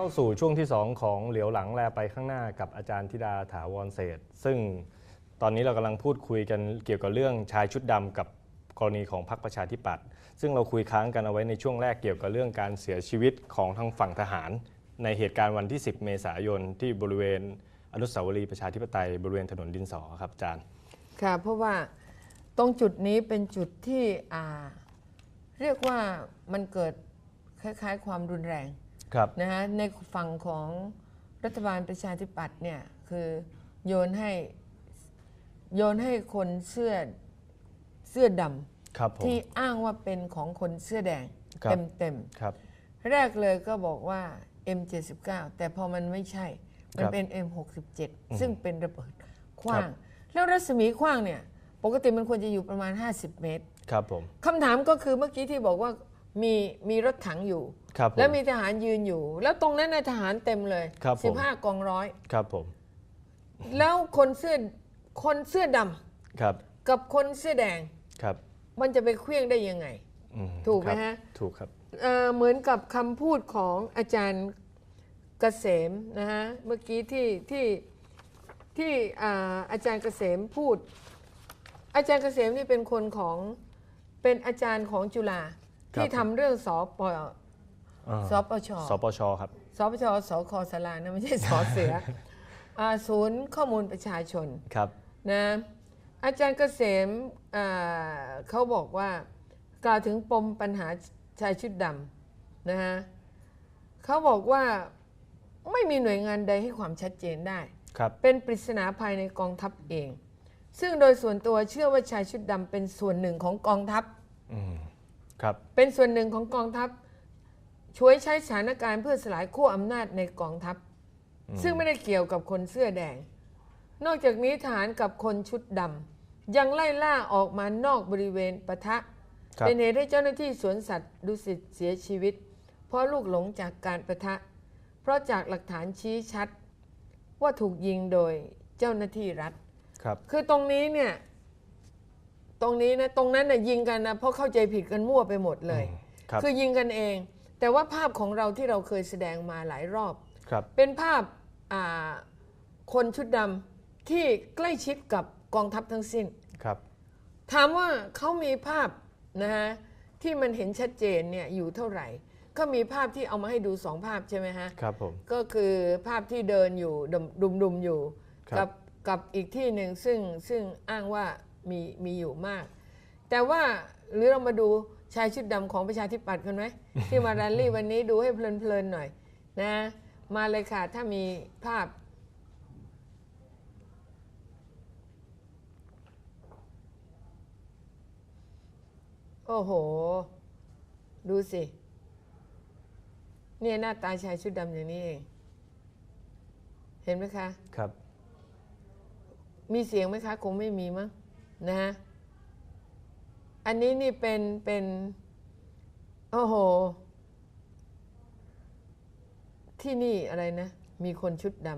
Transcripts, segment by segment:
เข้าสู่ช่วงที่ 2 ของเหลียวหลังแลไปข้างหน้ากับอาจารย์ธิดาถาวรเศษ ซึ่งตอนนี้เรากำลังพูดคุยกันเกี่ยวกับเรื่องชายชุดดำกับกรณีของพรรคประชาธิปัตย์ซึ่งเราคุยค้างกันเอาไว้ในช่วงแรกเกี่ยวกับเรื่องการเสียชีวิตของทางฝั่งทหาร ในเหตุการณ์วันที่ 10 เมษายนที่บริเวณอนุสาวรีย์ประชาธิปไตยบริเวณถนนดินสอครับอาจารย์ค่ะเพราะว่าตรงจุดนี้เป็นจุดที่เรียกว่ามันเกิดคล้ายๆ ความรุนแรง ครับนะฮะในฝั่งของรัฐบาลประชาธิปัตย์เนี่ยคือโยนให้โยนให้คนเสื้อเสื้อดครับผำมที่อ้างว่าเป็นของคนเสื้อแดงครับเต็มครับๆแรกเลยก็บอกว่า M79 แต่พอมันไม่ใช่ มันเป็น M67 ซึ่งเป็นระเบิดขว้าง แล้วรัศมีขว้างเนี่ย ปกติมันควรจะอยู่ประมาณ 50 เมตร ครับผมคำถามก็คือเมื่อกี้ที่บอกว่า มีมีรถถังอยู่ ครับผมแล้วมีทหารยืนอยู่ แล้วตรงนั้นนะทหารเต็มเลยครับผม15กองร้อย ครับผมแล้วคนเสื้อคนเสื้อดครับำกับคนเสื้อแดง ครับมันจะไปเคลี้ยงได้ยังไง อืมถูกไหมครับฮะ ถูกครับ เอ่อเหมือนกับคำพูดของอาจารย์เกษมนะฮะเมื่อกี้ที่ที่ที่อ่าอาจารย์เกษมพูด อาจารย์เกษมนี่เป็นคนของเป็นอาจารย์ของจุฬาครับ ที่ทำเรื่องสปอ่าสปชสปชครับสปชสคสลานะไม่ใช่สอเสืออ่าศูนย์ข้อมูลประชาชนครับนะอาจารย์เกษมอ่าเขาบอกว่ากล่าวถึงปมปัญหาชายชุดดำนะฮะเขาบอกว่าไม่มีหน่วยงานใดให้ความชัดเจนได้ครับเป็นปริศนาภายในกองทัพเอง ซึ่งโดยส่วนตัวเชื่อว่าชายชุดดำเป็นส่วนหนึ่งของกองทัพอืม ครับ เป็นส่วนหนึ่งของกองทัพ ช่วยใช้สถานการณ์เพื่อสลายขั้วอำนาจในกองทัพ ซึ่งไม่ได้เกี่ยวกับคนเสื้อแดง นอกจากนี้ทหารกับคนชุดดำยังไล่ล่าออกมานอกบริเวณปะทะครับเป็นเหตุให้เจ้าหน้าที่สวนสัตว์ดุสิตเสียชีวิต เพราะลูกหลงจากการปะทะ เพราะจากหลักฐานชี้ชัด ว่าถูกยิงโดยเจ้าหน้าที่รัฐครับคือตรงนี้เนี่ย ตรงนี้นะตรงนั้นน่ะยิงกันนะเพราะเข้าใจผิดกันมั่วไปหมดเลย ครับคือยิงกันเอง แต่ว่าภาพของเราที่เราเคยแสดงมาหลายรอบ ครับเป็นภาพอ่าคนชุดดำที่ใกล้ชิดกับกองทัพทั้งสิ้น ครับ ถามว่าเขามีภาพนะฮะที่มันเห็นชัดเจนเนี่ยอยู่เท่าไหร่ ก็มีภาพที่เอามาให้ดูสองภาพใช่ไหมฮะ ครับผม ก็คือภาพที่เดินอยู่ดุมดุมๆอยู่ ครับ กับกับอีกที่หนึ่งซึ่งซึ่งอ้างว่า มีมีอยู่มาก แต่ว่าหรือเรามาดูชายชุดดำของประชาธิปัตย์กันไหมที่มาแรลลี่วันนี้ดูให้เพลินๆหน่อยนะมาเลยค่ะ ถ้ามีภาพ โอ้โห ดูสิ เนี่ยหน้าตาชายชุดดำอย่างนี้เอง เห็นไหมคะ ครับ มีเสียงไหมคะ คงไม่มีมั้ง นะฮะอันนี้นี่เป็นเป็นโอ้โห ที่นี่อะไรนะ มีคนชุดด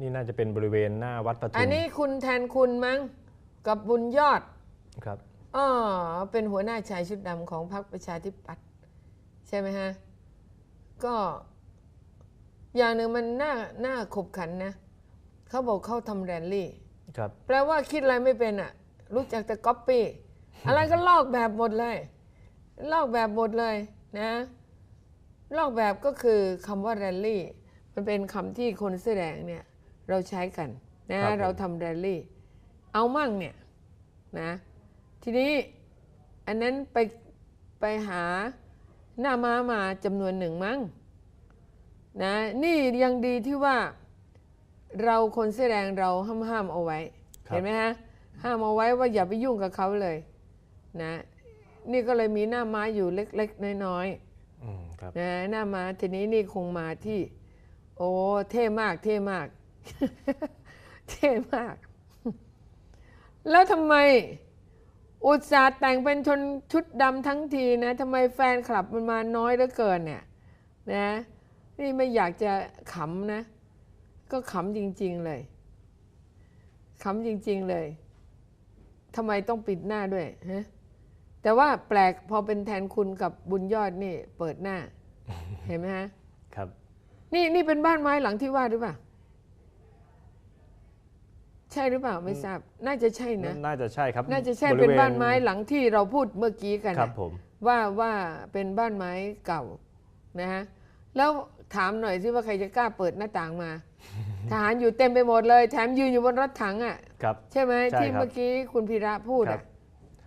นี่น่าจะเป็นบริเวณหน้าวัดปำทุอันมนี้คุณแทนคุณมั้งกับบุญยอดครับอ๋อเป็นหัวหน้าชายชุดดำของพรรคประชาธิปัตย์ใช่ไหมฮะ ก็อย่างหนึ่งมันน่าน่าขบขันนะ เขาบอกเขาทำแรลลี่ ครับ แปลว่าคิดอะไรไม่เป็นอะ รู้จักแต่ก๊อปปี้อะไรก็ลอกแบบหมดเลย ลอกแบบหมดเลยนะ ลอกแบบก็คือคำว่าแรลลี่ มันเป็นคำที่คนเสื้อแดงเนี่ย เราใช้กันนะครับผม เราทำแรลลี่ เอามั่งเนี่ยนะ ทีนี้อันนั้นไปไปหาหน้าม้ามาจำนวนหนึ่งมั้งนะ นี่ยังดีที่ว่า เราคนเสื้อแดงเราห้ามห้ามเอาไว้ครับเห็นไหมฮะ ห้ามเอาไว้ว่าอย่าไปยุ่งกับเขาเลยนะ นี่ก็เลยมีหน้าม้าอยู่เล็ก ๆ น้อยอืมครับๆนะหน้าม้าทีนี้นี่คงมาที่ โอ้เท่มาก เท่มาก เท่มาก แล้วทำไมอุตส่าห์แต่งเป็นชนชุดดำทั้งทีนะทำไมแฟนคลับมันมาน้อยเหลือเกินเนี่ย นะ นี่ไม่อยากจะขำนะ ก็ขำจริง ๆ เลยขำจริง ๆ เลยทำไมต้องปิดหน้าด้วยฮะแต่ว่าแปลกพอเป็นแทนคุณกับบุญยอดนี่ เปิดหน้า เห็นไหมฮะ ครับ นี่นี่เป็นบ้านไม้หลังที่ว่าหรือเปล่าใช่หรือเปล่าไม่ทราบ น่าจะใช่นะ น่าจะใช่ครับ น่าจะใช่บริเป็นวณบ้านไม้หลังที่เราพูดเมื่อกี้กันครับนะผมว่าว่าเป็นบ้านไม้เก่านะฮะแล้วถามหน่อยสิว่าใครจะกล้าเปิดหน้าต่างมา ทหารอยู่เต็มไปหมดเลย แถมยืนอยู่บนรถถังอะครับ ใช่ไหมใช่ที่ครับ เมื่อกี้คุณพีระพูดครัอะ บ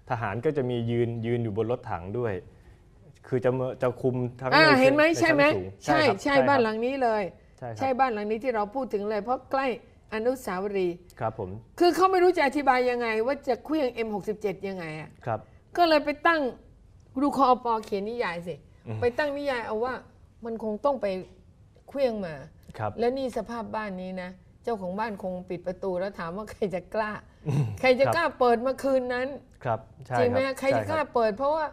ทหารก็จะมียืนยืนอยู่บนรถถังด้วย คือจะมาจะคุมทั้งอ่าในเห็นไหมในใช่ไหมชั้นสูงใช่ครับใช่ครับบ้านหลังนี้เลย ใช่คใช่รับบ้านหลังนี้ที่เราพูดถึงเลย เพราะใกล้อนุสาวรีย์ครับผมคือเขาไม่รู้จะอธิบายยังไง ว่าจะเคลื่อง M67 ยังไงอะครับ ก็เลยไปตั้งดูคอปอเขียนนิยายสิไปตั้งนิยายเอาว่ามันคงต้องไปเคลื่องมา ครับแล้วนี่สภาพบ้านนี้นะ เจ้าของบ้านคงปิดประตูแล้วถามว่าใครจะกล้า ใครจะกล้าเปิดเมื่อคืนนั้นครับใช่จริงไหมครัฮะบใครจะกล้าเปิด เพราะว่า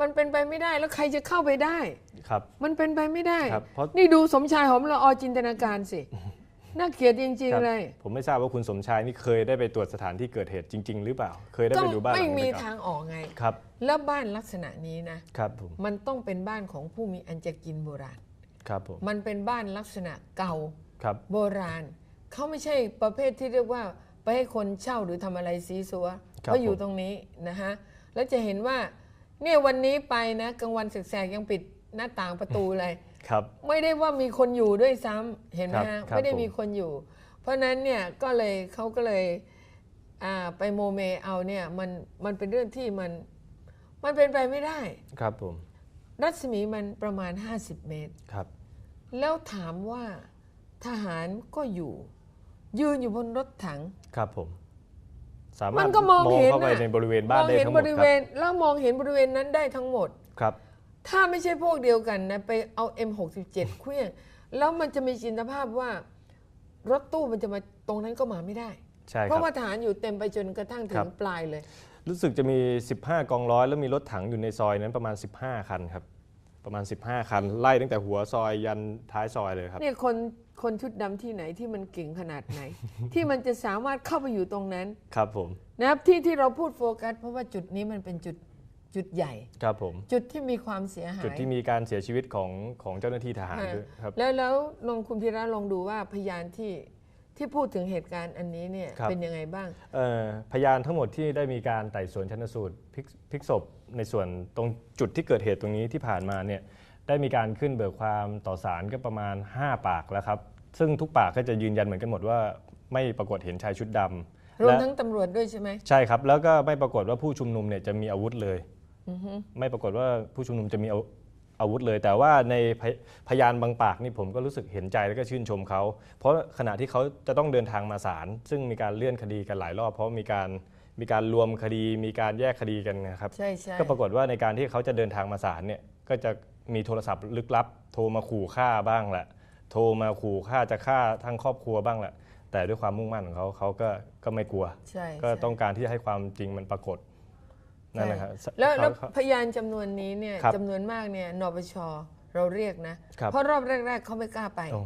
มันเป็นไปไม่ได้แล้วใครจะเข้าไปได้ครับ มันเป็นไปไม่ได้ครับเพราะนี่ดูสมชายหอมละออจินตนาการสิน่าเกลียดจริงครับๆเลย ผมไม่ทราบว่าคุณสมชายนี่เคยได้ไปตรวจสถานที่เกิดเหตุจริง ๆ หรือเปล่า เคยได้ก็ไปดูบ้านหไม่ลังมีนี้ไหมครับทางออกไงครับ แล้วบ้านลักษณะนี้นะครับผมมันต้องเป็นบ้านของผู้มีอันจะกินโบราณ ครับผมมันเป็นบ้านลักษณะเก่าครับโบราณ เขาไม่ใช่ประเภทที่เรียกว่าไปให้คนเช่าหรือทำอะไรซีซัวเขาอยู่ตรงนี้นะฮะแล้วจะเห็นว่าเนี่ยวันนี้ไปนะกลางวันแสกๆยังปิดหน้าต่างประตูเลยครับ ไม่ได้ว่ามีคนอยู่ด้วยซ้ำเห็นไหมครัฮะบครับไม่ได้ผมมีคนอยู่ เพราะฉะนั้นเนี่ยก็เลยเขาก็เลยอ่าไปโมเมเอาเนี่ยมันมันเป็นเรื่องที่มันมันเป็นไปไม่ได้ ครับผม รัศมีมันประมาณ 50 เมตร ครับ แล้วถามว่าทหารก็อยู่ ยืนอยู่บนรถถัง ครับผม สามารถมันก็มองเห็นเข้าไปน่ะในบริเวณบ้านมองได้เห็นทั้งหบมดริคเวรับณแล้วมองเห็นบริเวณนั้นได้ทั้งหมด ครับ ถ้าไม่ใช่พวกเดียวกันนะไปเอา M67 เครื่องแล้วมันจะมีจินตภาพว่ารถตู้มันจะมาตรงนั้นก็มาไม่ได้ ใช่คเพรับราะว่าทหารอยู่เต็มไปจนกระทั่งถึครังบ ปลายเลย รู้สึกจะมี 15 กองร้อยแล้วมีรถถังอยู่ในซอยนั้นประมาณ 15 คันครับ ประมาณ 15 คัน ไล่ตั้งแต่หัวซอยยันท้ายซอยเลยครับ เนี่ยคนคนชุดดำที่ไหนที่มันเก่งขนาดไหน ที่มันจะสามารถเข้าไปอยู่ตรงนั้นครับผม นะครับที่ที่เราพูดโฟกัส เพราะว่าจุดนี้มันเป็นจุดจุดใหญ่ ครับผม จุดที่มีความเสียหาย จุดที่มีการเสียชีวิตของของเจ้าหน้าที่ทหารอ่าด้วยครับ แล้วแล้วลองคุณพีระลองดูว่าพยานที่ ที่พูดถึงเหตุการณ์อันนี้เนี่ยครับ เป็นยังไงบ้างเอ่อพยานทั้งหมดที่ได้มีการไต่สวนชันสูตรพลิกพลิกศพในส่วนตรงจุดที่เกิดเหตุตรงนี้ที่ผ่านมาเนี่ยได้มีการขึ้นเบิกความต่อศาลก็ประมาณ 5 ปากแล้วครับ ซึ่งทุกปากก็จะยืนยันเหมือนกันหมดว่าไม่ปรากฏเห็นชายชุดดำรวมและทั้งตำรวจด้วยใช่ไหมใช่ครับ แล้วก็ไม่ปรากฏว่าผู้ชุมนุมเนี่ยจะมีอาวุธเลย ไม่ปรากฏว่าผู้ชุมนุมจะมีอา อาวุธเลย แต่ว่าในพยพยานบางปากนี่ผมก็รู้สึกเห็นใจแล้วก็ชื่นชมเขา เพราะขณะที่เขาจะต้องเดินทางมาศาลซึ่งมีการเลื่อนคดีกันหลายรอบ เพราะมีการมีการรวมคดี มีการแยกคดีกันนะครับ ใช่ใช่ก็ปรากฏว่าในการที่เขาจะเดินทางมาศาลเนี่ยก็จะมีโทรศัพท์ลึกลับ โทรมาขู่ฆ่าบ้างแหละ โทรมาขู่ฆ่าจะฆ่าทั้งครอบครัวบ้างแหละ แต่ด้วยความมุ่งมั่นของเขาเขาก็ก็ไม่กลัว ใช่ก็ใช่ ต้องการที่จะให้ความจริงมันปรากฏ นั่นแหละครับแล้วแล้วเขาพยานจำนวนนี้เนี่ยครับจำนวนมากเนี่ยนปชเราเรียกนะครับเพราะรอบแรก ๆเขาไม่กล้าไปโอ้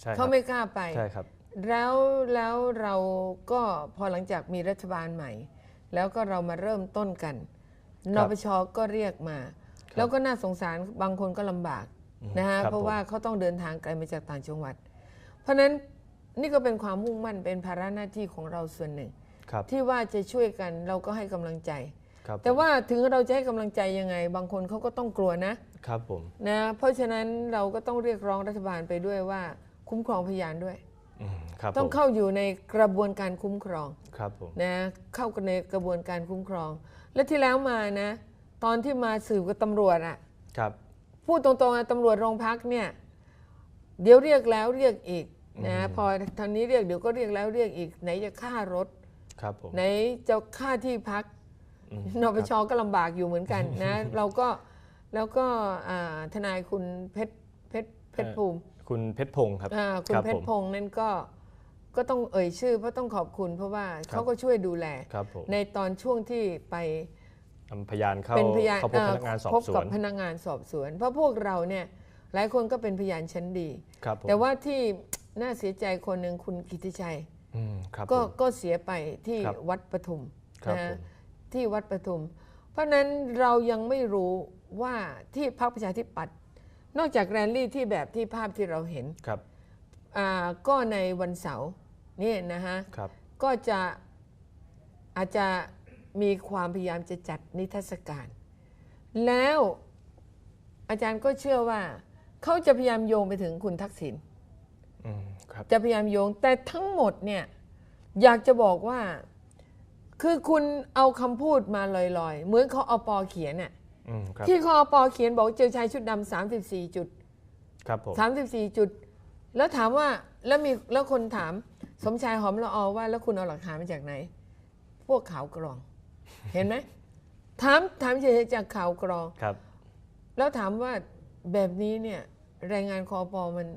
ใช่คเขารับไม่กล้าไปใช่ครับแล้วแล้วเราก็พอหลังจากมีรัฐบาลใหม่ แล้วก็เรามาเริ่มต้นกันคนรับปชก็เรียกมา แล้วก็น่าสงสารบางคนก็ลำบากนะฮะครับเพราะผมว่าเขาต้องเดินทางไกลมาจากต่างจังหวัด เพราะฉะนั้นนี่ก็เป็นความมุ่งมั่นเป็นภาระหน้าที่ของเราส่วนหนึ่งครับที่ว่าจะช่วยกันเราก็ให้กำลังใจ ครับแต่ว่าถึงเราจะให้กำลังใจยังไง บางคนเขาก็ต้องกลัวนะครับผมนะเพราะฉะนั้นเราก็ต้องเรียกร้องรัฐบาลไปด้วยว่า คุ้มครองพยานด้วย อืมครับต้องผมเข้าอยู่ในกระบวนการคุ้มครองครับผมนะเข้าในกระบวนการคุ้มครอง และที่แล้วมานะ ตอนที่มาสืบกับตำรวจอะครับ พูดตรงๆอะตำรวจโรงพักเนี่ย เดี๋ยวเรียกแล้วเรียกอีกนะพอทางนี้เรียกเดี๋ยวก็เรียกแล้วเรียกอีกไหนจะค่ารถ ครับผม ไหนจะค่าที่พักอืม นปชก็ลำบากอยู่เหมือนกันนะ เราก็แล้วก็อ่าทนายคุณเพชรเพชรเพชรภูมิ คุณเพชรพงศ์ครับอ่าคุณรับเพชผรมพงษ์นั่นก็ก็ต้องเอ่ยชื่อเพราะต้องขอบคุณเพราะว่าเขาก็ช่วยดูแลครับผมในตอนช่วงที่ไปนำพยานเข้าเป็นพยานเข้าพบเอ่พอนักงานสอบพบสกัวบนพนักงานสอบสวน เพราะพวกเราเนี่ยหลายคนก็เป็นพยานชั้นดีครับผมแต่ว่าที่น่าเสียใจคนหนึ่งคุณกิติชัยอืมครับก็ผมก็เสียไปที่ครับวัดปทุมครับนะผม ที่วัดปทุม เพราะฉะนั้นเรายังไม่รู้ว่าที่พรรคประชาธิปัตย์นอกจากแรลลี่ที่แบบที่ภาพที่เราเห็นครับอ่าก็ในวันเสาร์นี่นะฮะครับก็จะอาจจะมีความพยายามจะจัดนิทรรศการ แล้วอาจารย์ก็เชื่อว่า เขาจะพยายามโยงไปถึงคุณทักษิณอืมครับจะพยายามโยงแต่ทั้งหมดเนี่ยอยากจะบอกว่า คือคุณเอาคำพูดมาลอยๆ เหมือนเขาเอาปอเขียนน่ะอืมครับที่เขาเอาปอเขียนบอกเจอชายชุดดำสามสิบสี่จุด ครับผม สามสิบสี่จุด แล้วถามว่าแล้วมีแล้วคนถาม สมชายหอมละออว่า แล้วคุณเอาหลักฐานมาจากไหน พวกข่าวกรอง เห็นไหมถามถามเฉยๆจากข่าวกรอง ครับ แล้วถามว่าแบบนี้เนี่ยแรงงานคอปอมัน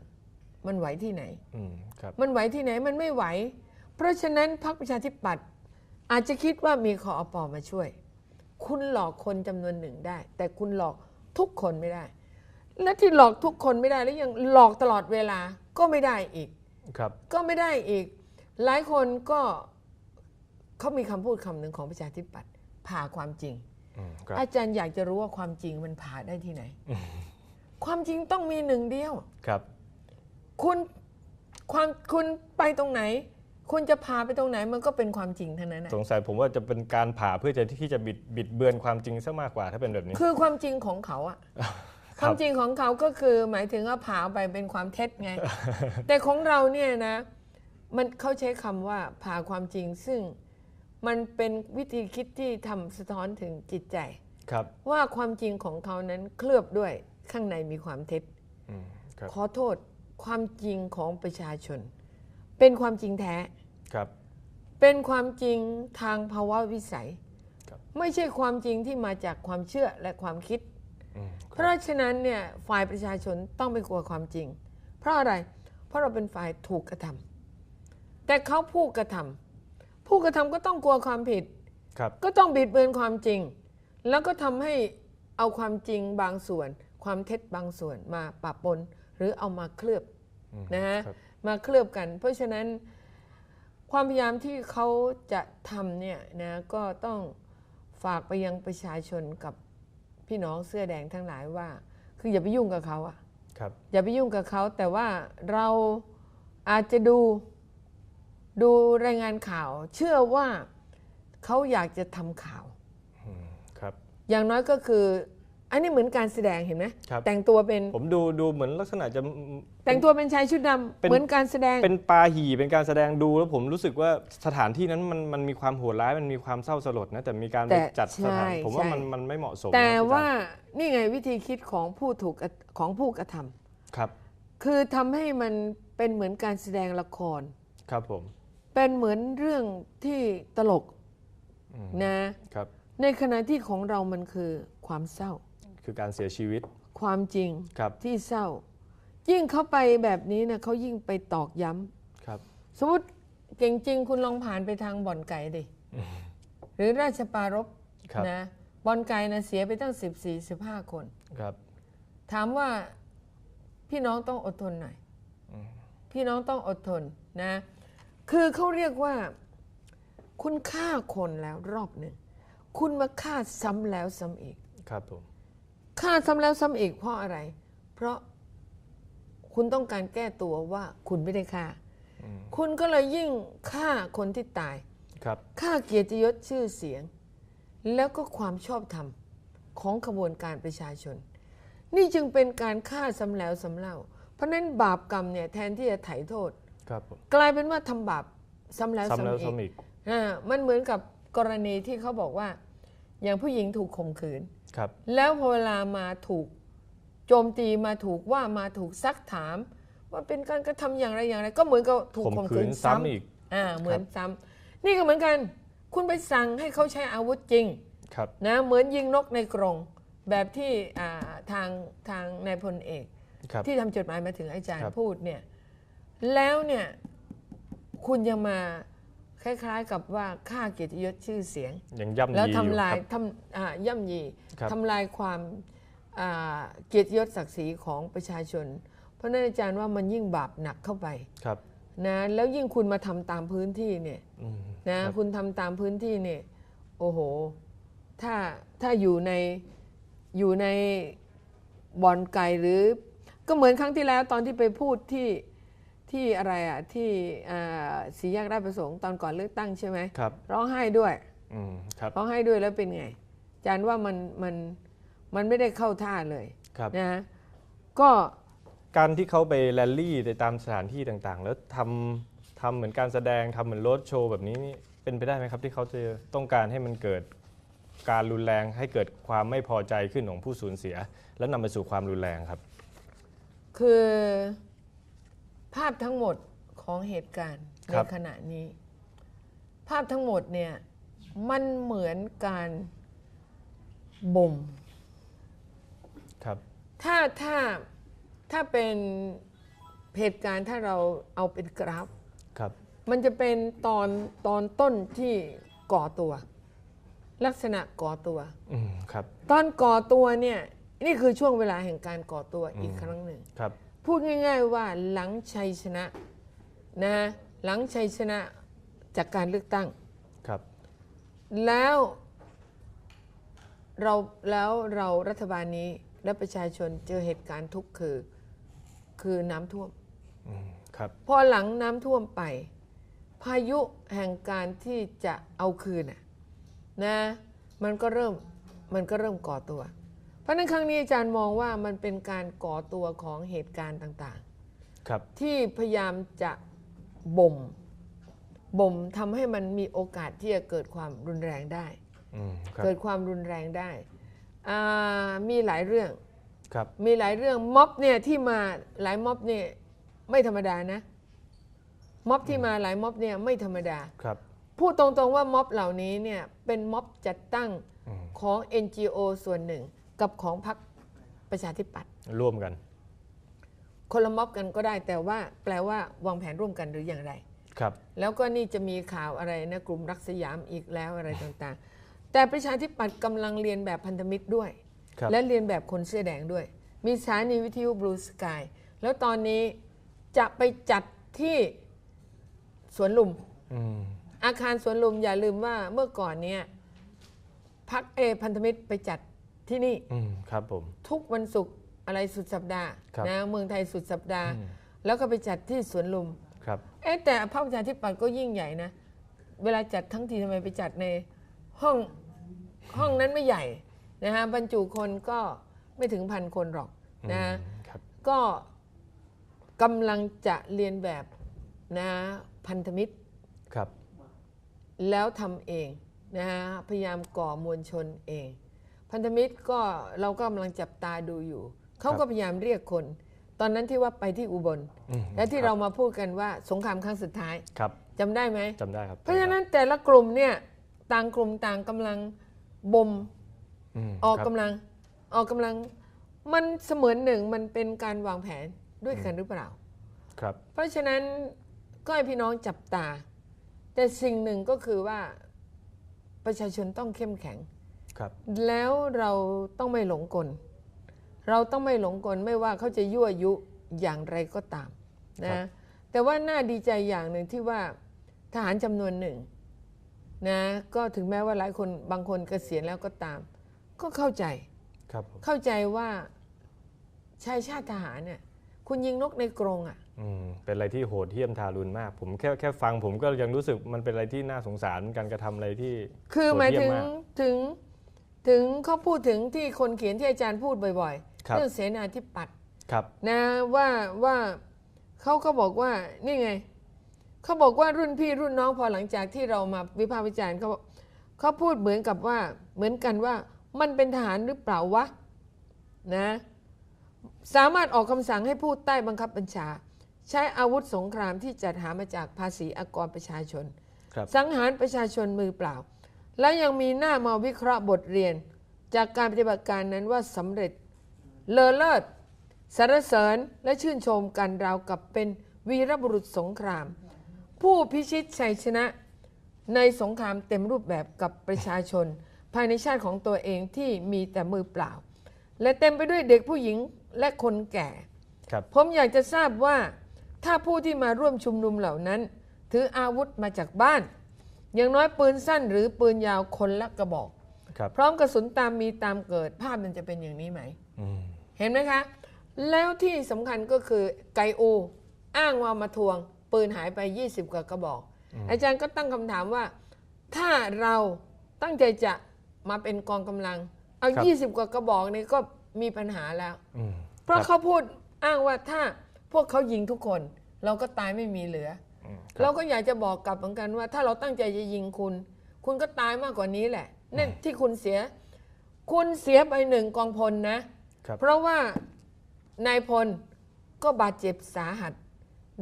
มันไหวที่ไหน อืมครับ มันไหวที่ไหนมันไม่ไหว เพราะฉะนั้นพรรคประชาธิปัตย์ อาจจะคิดว่ามีคอปอมาช่วย คุณหลอกคนจำนวนหนึ่งได้ แต่คุณหลอกทุกคนไม่ได้ และที่หลอกทุกคนไม่ได้แล้วยังหลอกตลอดเวลาก็ไม่ได้อีกครับก็ไม่ได้อีก หลายคนก็เขามีคำพูดคำหนึ่งของประชาธิปัตย์ผ่าความจริงอืมครับอาจารย์อยากจะรู้ว่าความจริงมันผ่าได้ที่ไหน ความจริงต้องมีหนึ่งเดียวครับ คุณความคุณไปตรงไหน คุณจะพาไปตรงไหนมันก็เป็นความจริงเท่านั้นนะสงสัยผมว่าจะเป็นการผ่าเพื่อจะที่จะบิดบิดเบือนความจริงซะมากกว่าถ้าเป็นแบบนี้ คือความจริงของเขาอะคครับวามจริงของเขาก็คือหมายถึงว่าผ่าไปเป็นความเท็จไง แต่ของเราเนี่ยนะ มันเขาใช้คำว่าผ่าความจริงซึ่งมันเป็นวิธีคิดที่ทำสะท้อนถึงจิตใจครับ ว่าความจริงของเขานั้นเคลือบด้วยข้างในมีความเท็จอืมครับขอโทษความจริงของประชาชน เป็นความจริงแท้ ครับ เป็นความจริงทางภาวะวิสัยครับไม่ใช่ความจริงที่มาจากความเชื่อและความคิดอืมเพราะฉะนั้นเนี่ยฝ่ายประชาชนต้องไม่กลัวความจริง เพราะอะไร เพราะเราเป็นฝ่ายถูกกระทำแต่เขาผู้กระทำผู้กระทำก็ต้องกลัวความผิดครับก็ต้องบิดเบือนความจริง แล้วก็ทำให้เอาความจริงบางส่วน ความเท็จบางส่วนมาปะปนหรือเอามาเคลือบอืมนะฮะครับมาเคลือบกัน เพราะฉะนั้น ความพยายามที่เขาจะทำเนี่ยนะก็ต้องฝากไปยังประชาชนกับพี่น้องเสื้อแดงทั้งหลายว่า คืออย่าไปยุ่งกับเขาอะครับอย่าไปยุ่งกับเขาแต่ว่าเราอาจจะดูดูรายงานข่าว เชื่อว่าเขาอยากจะทำข่าวอืมครับ อย่างน้อยก็คือ อันนี้เหมือนการแสดงเห็นไหมครับ แต่งตัวเป็นผมดูดูเหมือนลักษณะจะ แต่งตัวเป็นชายชุดดำเป็น เหมือนการแสดง เป็นปาหี่เป็นการแสดงดูแล้วผมรู้สึกว่าสถานที่นั้นมันมันมีความโหดร้ายมันมีความเศร้าสลดนะแต่มีการไปแต่จัดสถานใช่ผมว่าใช่ มันมันไม่เหมาะสมแต่นะว่านี่ไงวิธีคิดของผู้ถูกกระของผู้กระทำครับคือทำให้มันเป็นเหมือนการแสดงละคร ครับผมเป็นเหมือนเรื่องที่ตลกอืมนะ ครับ ในขณะที่ของเรามันคือความเศร้า คือการเสียชีวิต ความจริงครับที่เศร้า ยิ่งเข้าไปแบบนี้นะเขายิ่งไปตอกย้ำครับ สมมติเก่งจริงคุณลองผ่านไปทางบ่อนไก่ดิหรือราชปรารบครับ นะบ่อนไก่นะเสียไปตั้ง 14 15 คน ครับ ถามว่าพี่น้องต้องอดทนหน่อยพี่น้องต้องอดทนนะ คือเขาเรียกว่า คุณฆ่าคนแล้วรอบหนึ่ง คุณมาฆ่าซ้ำแล้วซ้ำอีก ครับผม ฆ่าซ้ำแล้วซ้ำอีกเพราะอะไร เพราะคุณต้องการแก้ตัวว่าคุณไม่ได้ฆ่า คุณก็เลยยิ่งฆ่าคนที่ตายครับค่าเกียรติยศชื่อเสียง แล้วก็ความชอบธรรมของขบวนการประชาชน นี่จึงเป็นการฆ่าซ้ำแล้วซ้ำเล่า เพราะฉะนั้นบาปกรรมเนี่ยแทนที่จะไถ่โทษ ครับผมกลายเป็นว่าทำบาปซ้ำแล้วซ้ำแล้วซ้ำอีกซ้ำอีกอ่ามันเหมือนกับกรณีที่เขาบอกว่า อย่างผู้หญิงถูกข่มขืน ครับแล้วพอเวลามาถูกโจมตีมาถูกว่ามาถูกซักถาม ว่าเป็นการกระทำอย่างไรอย่างไร ก็เหมือนกับถูกข่มข่มขืขืนนซ้ำซ้ำอีกอ่าเหมือนซ้ำนี่ก็เหมือนกัน คุณไปสั่งให้เขาใช้อาวุธจริงครับนะเหมือนยิงนกในกรงแบบที่อ่าทางทางนายพลเอกครับที่ทำจดหมายมาถึงอาจารย์ครับพูดเนี่ยแล้วเนี่ยคุณยังมา คล้ายๆ กับว่าค่าเกียรติยศชื่อเสียง ยังย่ำยีแล้วอยู่ทำลายครับทำอ่าย่ำยีครับทำลายความอ่าเกียรติยศศักดิ์ศรีของประชาชน เพราะฉะนั้นอาจารย์ว่ามันยิ่งบาปหนักเข้าไปครับนะแล้วยิ่งคุณมาทำตามพื้นที่เนี่ยอืมนะครับคุณทำตามพื้นที่เนี่ยโอ้โห ถ้าถ้าอยู่ในอยู่ในบ่อนไก่หรือ ก็เหมือนครั้งที่แล้วตอนที่ไปพูดที่ ที่อะไรอะที่อ่าสีแยกราชประสงค์ตอนก่อนเลือกตั้งใช่ไหมครับร้องไห้ด้วยอืมครับร้องไห้ด้วยแล้วเป็นไงอาจารย์ว่ามันมันมันไม่ได้เข้าท่าเลยครับนะฮะก็การที่เขาไปแรลลี่ในตามสถานที่ต่างๆ แล้วทำทำเหมือนการแสดงทำเหมือนรถโชว์แบบนี้นี่เป็นไปได้ไหมครับที่เขาจะต้องการให้มันเกิดการรุนแรงให้เกิดความไม่พอใจขึ้นของผู้สูญเสีย แล้วนำไปสู่ความรุนแรงครับ คือ ภาพทั้งหมดของเหตุการณ์คในรับขณะนี้ ภาพทั้งหมดเนี่ยมันเหมือนการบ่มครับถ้าถ้าถ้าเป็นเหตุการณ์ถ้าเราเอาเป็นกราฟครับมันจะเป็นตอนตอนต้นที่ก่อตัว ลักษณะก่อตัวอืมครับ ตอนก่อตัวเนี่ยนี่คือช่วงเวลาแห่งการก่อตัวอีกครั้งหนึ่งครับ พูดง่าย ๆ ว่าหลังชัยชนะนะหลังชัยชนะจากการเลือกตั้ง ครับ แล้วเราแล้วเรารัฐบาลนี้และประชาชนเจอเหตุการณ์ทุกข์คือคือน้ำท่วม อืมครับ พอหลังน้ำท่วมไป พายุแห่งการที่จะเอาคืนน่ะนะมันก็เริ่มมันก็เริ่มก่อตัวเพ ราะฉะนั้นครั้งนี้อาจารย์มองว่ามันเป็นการก่อตัวของเหตุการณ์ต่างครับๆที่พยายามจะบ่มบ่มทำให้มันมีโอกาสที่จะเกิดความรุนแรงได้ อืมครับ เกิดความรุนแรงได้อ่ามีหลายเรื่อง ครับ มีหลายเรื่องม็อบเนี่ยที่มาหลายม็อบเนี่ยไม่ธรรมดานะม็อบที่มาหลายม็อบเนี่ยไม่ธรรมดา ครับ พูดตรงๆว่าม็อบเหล่านี้เนี่ยเป็นม็อบจัดตั้งอืม ของ NGO ส่วนหนึ่ง กับของพรรคประชาธิปัตย์ร่วมกัน คนละม็อบกันก็ได้แต่ว่าแปลว่าวางแผนร่วมกันหรืออย่างไร ครับ แล้วก็นี่จะมีข่าวอะไรนะกลุ่มรักสยามอีกแล้วอะไรต่างๆ แต่ประชาธิปัตย์กำลังเรียนแบบพันธมิตรด้วย ครับและเรียนแบบคนเสื้อแดงด้วย มีสถานีวิทยุบลูสกายแล้วตอนนี้จะไปจัดที่สวนลุม อืมอาคารสวนลุมอย่าลืมว่าเมื่อก่อนเนี่ยพักเอพันธมิตรไปจัด ที่นี่อืมครับผม ทุกวันศุกร์อะไรสุดสัปดาห์ครับ นะเมืองไทยสุดสัปดาห์อืมแล้วก็ไปจัดที่สวนลุม ครับ เอ๊ะแต่พรรคประชาธิปัตย์ก็ยิ่งใหญ่นะ เวลาจัดทั้งทีทำไมไปจัดในห้องห้องนั้นไม่ใหญ่นะฮะบรรจุคนก็ไม่ถึงพันคนหรอกนะ อืมครับก็กำลังจะเรียนแบบนะพันธมิตรครับแล้วทำเองนะฮะพยายามก่อมวลชนเอง พันธมิตรก็เราก็กำลังจับตาดูอยู่ เขาก็พยายามเรียกคน ตอนนั้นที่ว่าไปที่อุบล อืมและที่ครับเรามาพูดกันว่าสงครามครั้งสุดท้ายครับจำได้ไหม จำได้ครับเพราะฉะนั้นแต่ละกลุ่มเนี่ยต่างกลุ่มต่างกำลังบ่มมออกครับกำลังออกกำลัง มันเสมือนหนึ่งมันเป็นการวางแผนด้วยกันหรือเปล่า ครับ เพราะฉะนั้นก็ให้พี่น้องจับตา แต่สิ่งหนึ่งก็คือว่าประชาชนต้องเข้มแข็ง ครับแล้วเราต้องไม่หลงกล เราต้องไม่หลงกลไม่ว่าเขาจะยั่วยุอย่างไรก็ตามครันะบแต่ว่าน่าดีใจอย่างหนึ่งที่ว่าทหารจำนวนหนึ่งนะก็ถึงแม้ว่าหลายคนบางคนเกษียณแล้วก็ตาม ก็เข้าใจครับผมเข้าใจว่าชายชาติทหารเนี่ยคุณยิงนกในกรงอะอืมเป็นอะไรที่โหดเหี้ยมทารุณมาก ผมแค่แค่ฟังผมก็ยังรู้สึกมันเป็นอะไรที่น่าสงสารการกระทำอะไรที่ คือโดหมายเยี่ถึงมากถึง ถึงเขาพูดถึงที่คนเขียนที่อาจารย์พูดบ่อยๆครับเรื่องเสนาธิปัตย์ครับนะว่าว่าเขาก็บอกว่านี่ไงเขาบอกว่ารุ่นพี่รุ่นน้องพอหลังจากที่เรามาวิพากษ์วิจารณ์เขาบอกเขาพูดเหมือนกับว่าเหมือนกันว่ามันเป็นทหารหรือเปล่าวะนะสามารถออกคำสั่งให้ผู้ใต้บังคับบัญชา ใช้อาวุธสงครามที่จัดหามาจากภาษีอากรประชาชนครับสังหารประชาชนมือเปล่า และยังมีหน้ามาวิเคราะห์บทเรียน จากการปฏิบัติการนั้นว่าสำเร็จ เลอเลิศสรรเสริญและชื่นชมกันราวกับเป็นวีรบุรุษสงคราม ผู้พิชิตชัยชนะในสงครามเต็มรูปแบบกับประชาชน ภายในชาติของตัวเองที่มีแต่มือเปล่า และเต็มไปด้วยเด็กผู้หญิงและคนแก่ครับผมอยากจะทราบว่าถ้าผู้ที่มาร่วมชุมนุมเหล่านั้น ถืออาวุธมาจากบ้าน อย่างน้อยปืนสั้นหรือปืนยาวคนละกระบอก ครับพร้อมกระสุนตามมีตามเกิดภาพมันจะเป็นอย่างนี้ไหม อืมเห็นไหมคะ แล้วที่สำคัญก็คือไกอู อ้างว่ามาทวง ปืนหายไป 20 กว่ากระบอก อาจารย์ก็ตั้งคำถามว่า ถ้าเราตั้งใจจะมาเป็นกองกำลัง เอา ครับ 20 กว่ากระบอกนี่ก็มีปัญหาแล้ว อืมเพราะคบเขาพูดอ้างว่าถ้าพวกเขายิงทุกคน เราก็ตายไม่มีเหลืออืม เราก็อยากจะบอกกลับเหมือนกันว่า ถ้าเราตั้งใจจะยิงคุณ คุณก็ตายมากกว่านี้แหละนั่นที่คุณเสีย คุณเสียไปหนึ่งกองพลนะครับเพราะว่านายพลก็บาดเจ็บสาหัส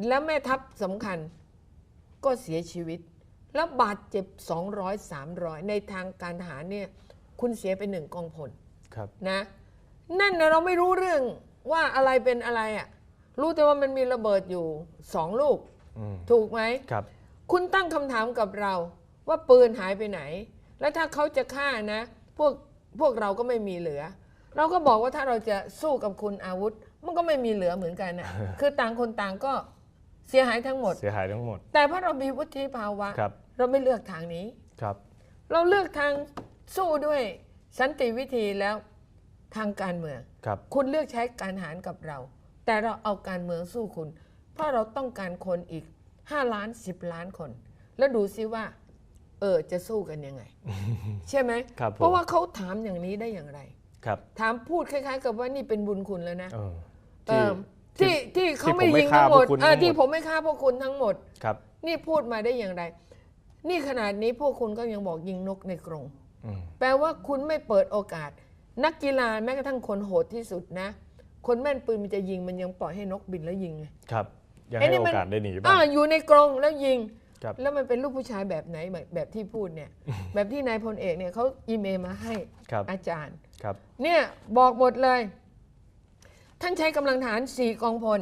แล้วแม่ทัพสำคัญก็เสียชีวิต แล้วบาดเจ็บ 200 300 ในทางการทหารเนี่ย คุณเสียไปหนึ่งกองพลครับนะ นั่นนะเราไม่รู้เรื่องว่าอะไรเป็นอะไรอะ่ะ รู้แต่ว่ามันมีระเบิดอยู่สองลูกอืม ถูกไหมครับ คุณตั้งคำถามกับเรา ว่าปืนหายไปไหน แล้วถ้าเขาจะฆ่านะ พวกพวกเราก็ไม่มีเหลือ เราก็บอกว่าถ้าเราจะสู้กับคุณอาวุธ มันก็ไม่มีเหลือเหมือนกันนะคือต่างคนต่างก็เสียหายทั้งหมด เสียหายทั้งหมด แต่เพราะเรามีวุฒิภาวะครับเราไม่เลือกทางนี้ครับ เราเลือกทางสู้ด้วยสันติวิธีแล้วทางการเมืองครับคุณเลือกใช้การหารกับเรา แต่เราเอาการเมืองสู้คุณ เพราะเราต้องการคนอีก 5 ล้าน 10 ล้านคน แล้วดูซิว่า เออจะสู้กันยังไง ใช่ไหมครับผมเพราะว่าเขาถามอย่างนี้ได้อย่างไร ครับ ถามพูดคล้าย ๆ กับว่านี่เป็นบุญคุณแล้วนะเออเออที่ที่เขาที่ผมไม่ไม่ยิงฆ่าทั้งหมดพวกคุณเออทั้งหมดที่ผมไม่ฆ่าพวกคุณทั้งหมด ครับนี่พูดมาได้อย่างไร นี่ขนาดนี้พวกคุณก็ยังบอกยิงนกในกรง อืมแปลว่าคุณไม่เปิดโอกาส นักกีฬาแม้กระทั่งคนโหดที่สุดนะ คนแม่นปืนมันจะยิงมันยังปล่อยให้นกบินแล้วยิงไงครับ ยังไอ้ให้นี่โอมันกาสได้หนีบ้าอ่างอยู่ในกรงแล้วยิงครับแล้วมันเป็นลูกผู้ชายแบบไหนแบบแบบที่พูดเนี่ย แบบที่นายพลเอกเนี่ยเขาอีเมลมาให้ครับอาจารย์ครับเนี่ยบอกหมดเลย ท่านใช้กำลังทหารสี่กองพล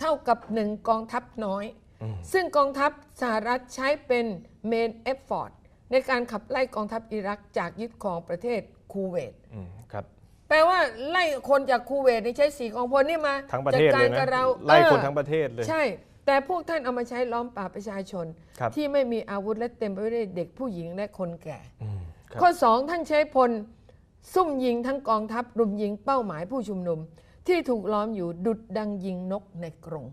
เท่ากับหนึ่งกองทัพน้อยอืมซึ่งกองทัพสหรัฐใช้เป็นเมนเอฟฟอร์ดในการขับไล่กองทัพอิรักจากยึดครองประเทศคูเวตอืมครับ แปลว่าไล่คนจากคูเวตนี่ใช้สี่กองพลนี่มาทั้งประเทศจัดเลกายรนะกับเราไล่คนเออทั้งประเทศเลย ใช่ แต่พวกท่านเอามาใช้ล้อมปราบประชาชนครับที่ไม่มีอาวุธและเต็มไปด้วยเด็กผู้หญิงและคนแก่อืมครับข้อ2ท่านใช้พลซุ่มยิงทั้งกองทัพรุมยิงเป้าหมายผู้ชุมนุม ที่ถูกล้อมอยู่ดุดดังยิงนกในกรง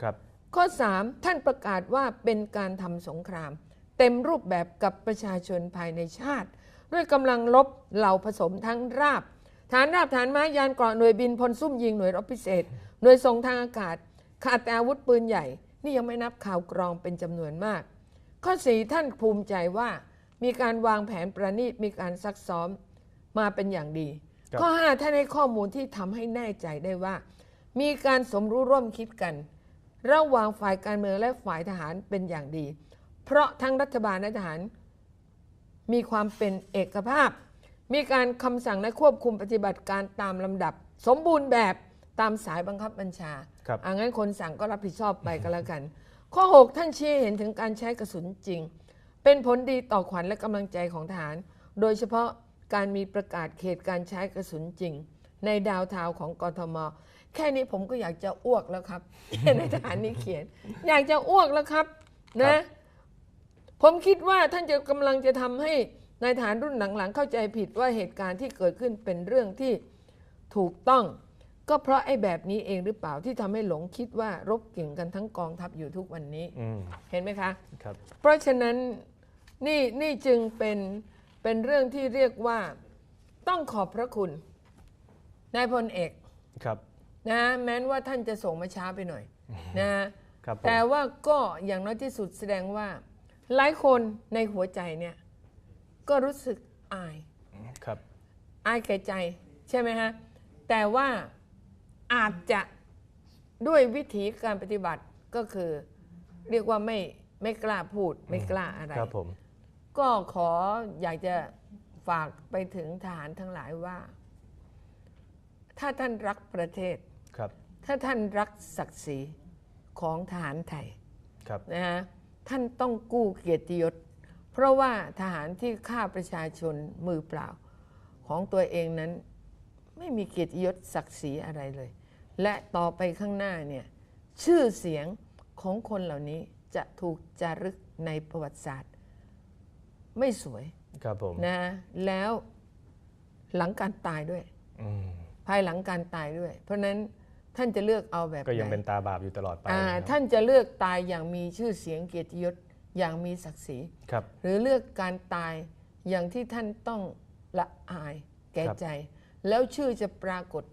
ครับข้อ 3 ท่านประกาศว่าเป็นการทำสงคราม เต็มรูปแบบกับประชาชนภายในชาติ ด้วยกำลังลบเหล่าผสมทั้งราบ ฐานราบฐานไม้ยานเกราะหน่วยบินพลซุ่มยิงหน่วยรบพิเศษ หน่วยส่งทางอากาศ ขาดแต่อาวุธปืนใหญ่ นี่ยังไม่นับข่าวกรองเป็นจำนวนมาก ข้อ4ท่านภูมิใจว่ามีการวางแผนประณีตมีการซักซ้อมมาเป็นอย่างดีครับข้อ5ท่านให้ข้อมูลที่ทำให้แน่ใจได้ว่า มีการสมรู้ร่วมคิดกัน ระหว่างฝ่ายการเมืองและฝ่ายทหารเป็นอย่างดี เพราะทั้งรัฐบาลและทหารมีความเป็นเอกภาพ มีการคำสั่งและควบคุมปฏิบัติการตามลำดับ สมบูรณ์แบบตามสายบังคับบัญชาครับอ่างั้นคนสั่งก็รับผิดชอบไปก็แล้วกัน ข้อ 6 ท่านชี้ให้เห็นถึงการใช้กระสุนจริง เป็นผลดีต่อขวัญและกำลังใจของทหารโดยเฉพาะการมีประกาศเขตการใช้กระสุนจริง ในดาวเทาวน์ของกทม แค่นี้ผมก็อยากจะอ้วกแล้วครับ ในทหารนี่เขียน อยากจะอ้วกแล้วครับ ครันะ บ ผมคิดว่าท่านจะกำลังจะทำให้ นายทหารรุ่นหลังๆ เข้าใจผิดว่าเหตุการณ์ที่เกิดขึ้นเป็นเรื่องที่ถูกต้อง ก็เพราะไอ้แบบนี้เองหรือเปล่าที่ทำให้หลงคิดว่ารบเก่งกันทั้งกองทัพอยู่ทุกวันนี้ อืมเห็นไหมคะ ครับ เพราะฉะนั้นนี่นี่จึงเป็นเป็นเรื่องที่เรียกว่าต้องขอบพระคุณนายพลเอกครับนะแม้นว่าท่านจะส่งมาช้าไปหน่อยนะครับผมแต่ว่าก็อย่างน้อยที่สุดแสดงว่า หลายคนในหัวใจเนี่ย ก็รู้สึกอาย ครับ อายแก่ใจใช่ไหมฮะ แต่ว่าอาจจะด้วยวิธีการปฏิบัติก็คือ เรียกว่าไม่ไม่กล้าพูดไม่กล้าอะไร ครับผม ก็ขออยากจะฝากไปถึงทหารทั้งหลายว่า ถ้าท่านรักประเทศ ครับ ถ้าท่านรักศักดิ์ศรีของทหารไทยครับนะฮะท่านต้องกู้เกียรติยศ เพราะว่าทหารที่ฆ่าประชาชนมือเปล่า ของตัวเองนั้นไม่มีเกียรติยศศักดิ์ศรีอะไรเลย และต่อไปข้างหน้าเนี่ยชื่อเสียงของคนเหล่านี้จะถูกจารึกในประวัติศาสตร์ ไม่สวยครับผมนะแล้วหลังการตายด้วยอืมภายหลังการตายด้วย เพราะฉะนั้นท่านจะเลือกเอาแบบก็ยังไหเป็นตาบาปอยู่ตลอดไปอ่านะครับท่านจะเลือกตายอย่างมีชื่อเสียงเกียรติยศ อย่างมีศักดิ์ศรีครับ หรือเลือกการตายอย่างที่ท่านต้องละอายแก่ครับ ใจ แล้วชื่อจะปรากฏ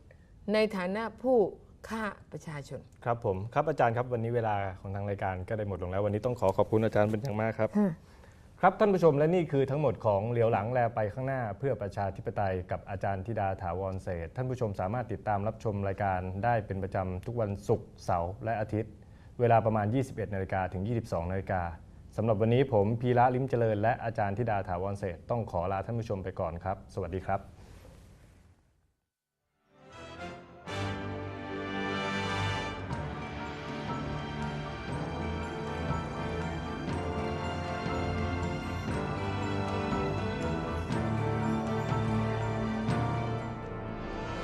ในฐานะผู้ฆ่าประชาชน ครับผมครับอาจารย์ครับวันนี้เวลาของทางรายการก็ได้หมดลงแล้ววันนี้ต้องขอขอบคุณอาจารย์เป็นอย่างมากครับ ครับท่านผู้ชมและนี่คือทั้งหมดของเหลียวหลังแลไปข้างหน้า เพื่อประชาธิปไตยกับอาจารย์ธิดาถาวรเศรษฐ์ท่านผู้ชมสามารถติดตามรับชมรายการได้เป็นประจำทุกวันศุกร์เสาร์และอาทิตย์ เวลาประมาณ 21นาฬิกาถึง 22นาฬิกา สำหรับวันนี้ผมพีระลิมเจริญ และอาจารย์ธิดาถาวรเศรษต้องขอลาท่านผู้ชมไปก่อนครับ สวัสดีครับ